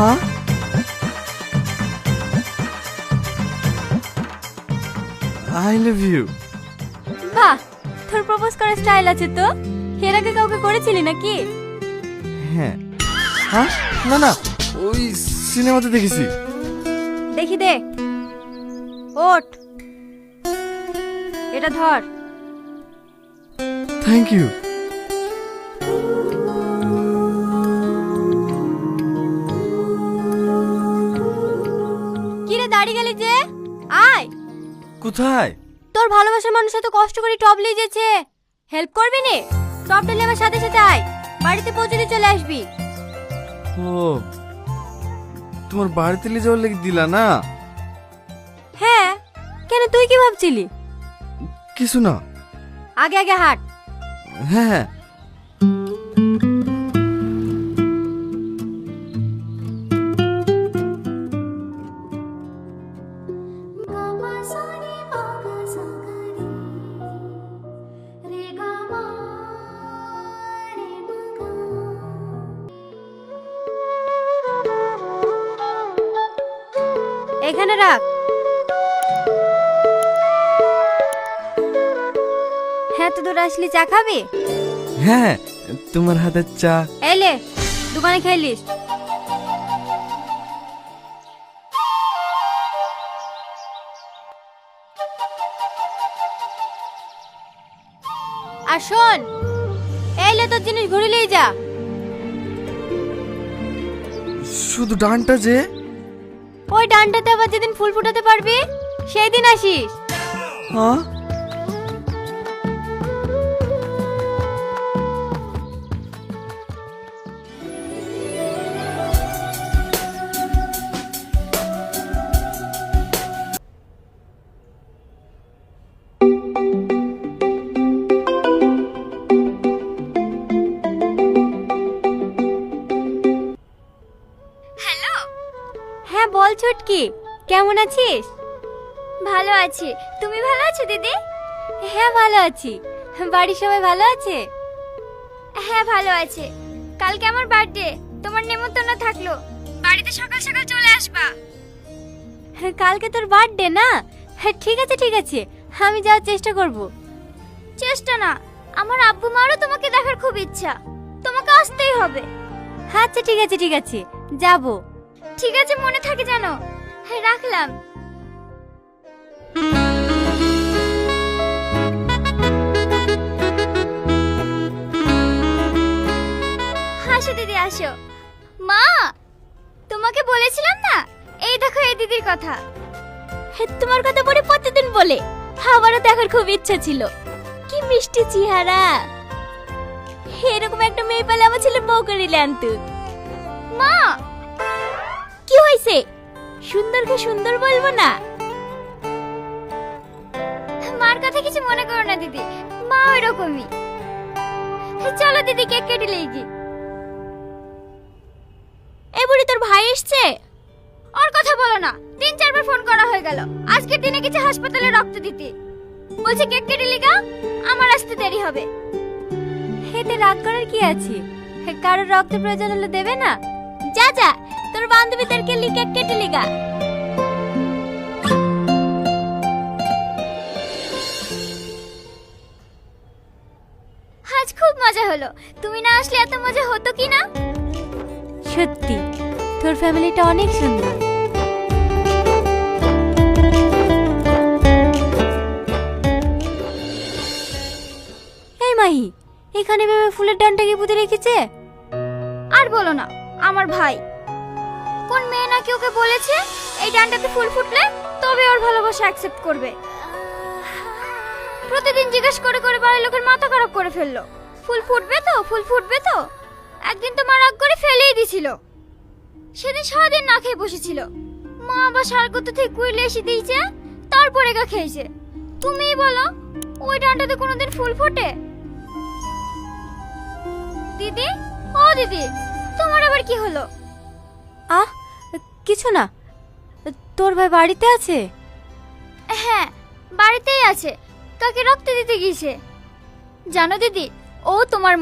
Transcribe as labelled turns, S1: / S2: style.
S1: হ্যাঁ I love you
S2: বাহ তোর প্রপোজ করার স্টাইল আছে তো? এর আগে কাউকে করেছিলি নাকি?
S1: হ্যাঁ। হ্যাঁ? না না ওই সিনেমাতে দেখেছি।
S2: দেখি দে। ওঠ। এটা ধর।
S1: থ্যাংক ইউ
S2: দাঁড়িয়ে গেলি যে? আয়।
S1: কোথায়?
S2: তোর ভালোবাসার মানুষ এত কষ্ট করে টপ লিয়ে যেছে হেল্প করবি নে? টপ নিলে আমার সাথে সাথে আয়। বাড়িতে পৌঁছে দিয়ে চলে আসবি।
S1: ও তোমার বাড়িতে নিয়ে যাওয়ার লেগে দিলা না?
S2: হ্যাঁ কেন তুই কি ভাবছিলি?
S1: কিছু না।
S2: আগে আগে হাট।
S1: হ্যাঁ হ্যাঁ।
S2: এখানে রাখ। হ্যাঁ তো দূর আসলি চা খাবি?
S1: হ্যাঁ তোমার হাতের চা।
S2: এলে দোকানে খেলিস। আর শোন এলে তোর জিনিস ঘুরিলেই যা।
S1: শুধু ডানটা যে
S2: ওই ডানটাতে আবার যেদিন ফুল ফুটাতে পারবি সেই দিন আসিস।
S1: হ্যাঁ?
S2: ছুটকি কেমন আছিস? ভালো আছি। তুমি ভালো আছো, দিদি? হ্যাঁ ভালো আছি। বাড়ির সবাই ভালো আছে? হ্যাঁ ভালো আছে। কালকে আমার বার্থডে। তোমার নেমন্তন্ন থাকল। বাড়িতে সকাল সকাল চলে আসবা। কালকে তোর বার্থডে না? হ্যাঁ ঠিক আছে ঠিক আছে। আমি যাওয়ার চেষ্টা করব। চেষ্টা না। আমার আব্বু মারও তোমাকে দেখার খুব ইচ্ছা। তোমাকে আসতেই হবে। আচ্ছা ঠিক আছে ঠিক আছে। যাব। ঠিক আছে, মনে থাকে জানো হ্যাঁ রাখলাম। হাসো, দিদি আসো মা, তোমাকে বলেছিলাম না? এই দেখো, এই দিদির কথা। তোমার কথা পরে প্রতিদিন বলে। আমারও দেখার খুব ইচ্ছা ছিল। কি মিষ্টি চেহারা। এরকম একটা মেয়ে পেলে আমার ছেলে বউ আনতু মা হয়েছে সুন্দরকে সুন্দর বলব না। মার কথা কিছু মনে করো না, দিদি। মা ওইরকমই। চলো, দিদি, কেক কেটে লেগি এ বুড়ি, তোর ভাই এসছে? ওর কথা বলো না। তিন, চারবার ফোন করা হয়ে গেল। আজকের দিনে কিছু হাসপাতালে রক্ত দিতে। বলছে, কেক কেটে লিগা আমার আসতে দেরি হবে। হেতে রাগ করার কি আছে? কারোর রক্ত প্রয়োজন হলে দেবে না? যা যা। তোর বান্ধবীদেরকে লি কেক কেটে লিগা? আজ খুব মজা হলো। তুমি না আসলে এত মজা হতো কি না? সত্যি তোর ফ্যামিলিটা অনেক সুন্দর। এই মাহি এখানে ভেবে ফুলের ডানটা কি পুঁতে রেখেছে? আর বলো না আমার ভাই। কোন মেয়ে নাকি ওকে বলেছে? এই ডানটাতে ফুল ফুটলে তবে ওর ভালোবাসা অ্যাকসেপ্ট করবে। প্রতিদিন জিজ্ঞেস করে করে বাড়ির লোকের মাথা খারাপ করে ফেলল। ফুল ফুটবে তো? ফুল ফুটবে তো? একদিন তো মা রাগ করে ফেলেই দিছিল। সেদিন সারাদিন না খেয়ে বসেছিল। মা আবার সারগত থেকে কুইলে এসে দিয়েছে, তারপরে গা খেয়েছে। তুমিই বলো, ওই ডানটাতে কোনোদিন ফুল ফোটে? দিদি? ও দিদি, তোমার আবার কি হলো? কিছু না। তোর ভাই বাড়িতে আছে? হ্যাঁ বাড়িতেই আছে। কাকে রক্ত দিতে গিয়েছে। জানো দিদি, ও তোমার